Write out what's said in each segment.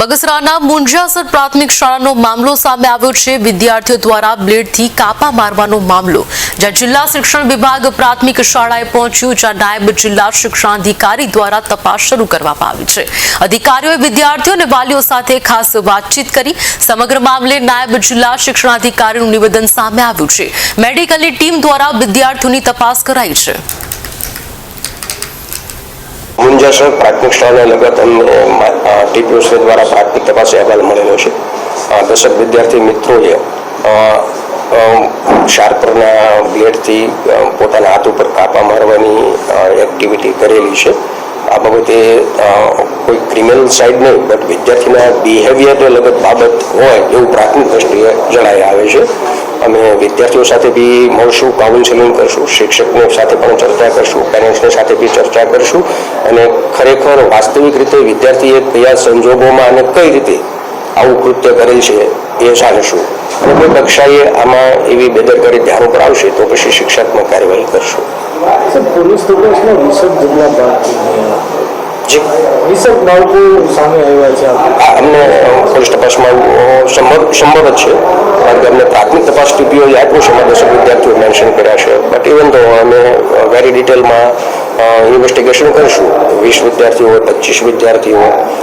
બગસરાના મુંજાસર પ્રાથમિક શાળાનો મામલો સામે આવ્યો છે. વિદ્યાર્થીઓ દ્વારા બ્લેડથી કાપા મારવાનો મામલો. જ્યાં જિલ્લા શિક્ષણ વિભાગ પ્રાથમિક શાળાએ પહોંચ્યું, જ્યાં નાયબ જિલ્લા શિક્ષણાધિકારી દ્વારા તપાસ શરૂ કરવામાં આવી છે. અધિકારીઓએ વિદ્યાર્થીઓ અને વાલીઓ સાથે ખાસ વાતચીત કરી. સમગ્ર મામલે નાયબ જિલ્લા શિક્ષણાધિકારીનું નિવેદન સામે આવ્યું છે. મેડિકલની ટીમ દ્વારા વિદ્યાર્થીઓની તપાસ કરાઈ છે. મુંજાસર પ્રાથમિક શાળાને ટીપીઓસી દ્વારા પ્રાથમિક તપાસ અહેવાલ મળેલો છે. દશક વિદ્યાર્થી મિત્રોએ શાર્પરના બ્લેડથી પોતાના હાથ ઉપર કાપા મારવાની એક્ટિવિટી કરેલી છે. આ બાબતે કોઈ ક્રિમિનલ સાઇડ નહીં બટ વિદ્યાર્થીના બિહેવિયરને લગત બાબત હોય એવું પ્રાથમિક દ્રષ્ટિએ જણાઈ આવે છે. અમે વિદ્યાર્થીઓ સાથે બી મળશું કાઉન્સેલિંગ કરશું શિક્ષકને સાથે પણ ચર્ચા કરશું પેરેન્ટ્સને સાથે બી ચર્ચા કરશું અને ખરેખર વાસ્તવિક રીતે વિદ્યાર્થીએ કયા સંજોગોમાં અને કઈ રીતે આવું કૃત્ય કરેલ છે એ જાણીશું. અને કોઈ કક્ષાએ આમાં એવી બેદરકારી ધ્યાન ઉપર આવશે તો પછી શિક્ષાત્મક કાર્યવાહી કરશું. અમને પોલીસ તપાસમાં સંભવ જ છે. અમને પ્રાથમિક યાદ છે, એમાં દસેક વિદ્યાર્થીઓ મેન્શન કર્યા છે. બટ ઇવન તો અમે વેરી ડિટેલમાં ઇન્વેસ્ટિગેશન કરીશું, વીસ વિદ્યાર્થીઓ પચીસ વિદ્યાર્થીઓ,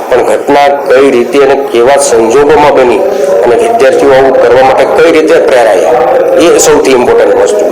પણ ઘટના કઈ રીતે અને કેવા સંજોગોમાં બની અને વિદ્યાર્થીઓ આવું કરવા માટે કઈ રીતે પ્રેરાયા, એ સૌથી ઇમ્પોર્ટન્ટ વસ્તુ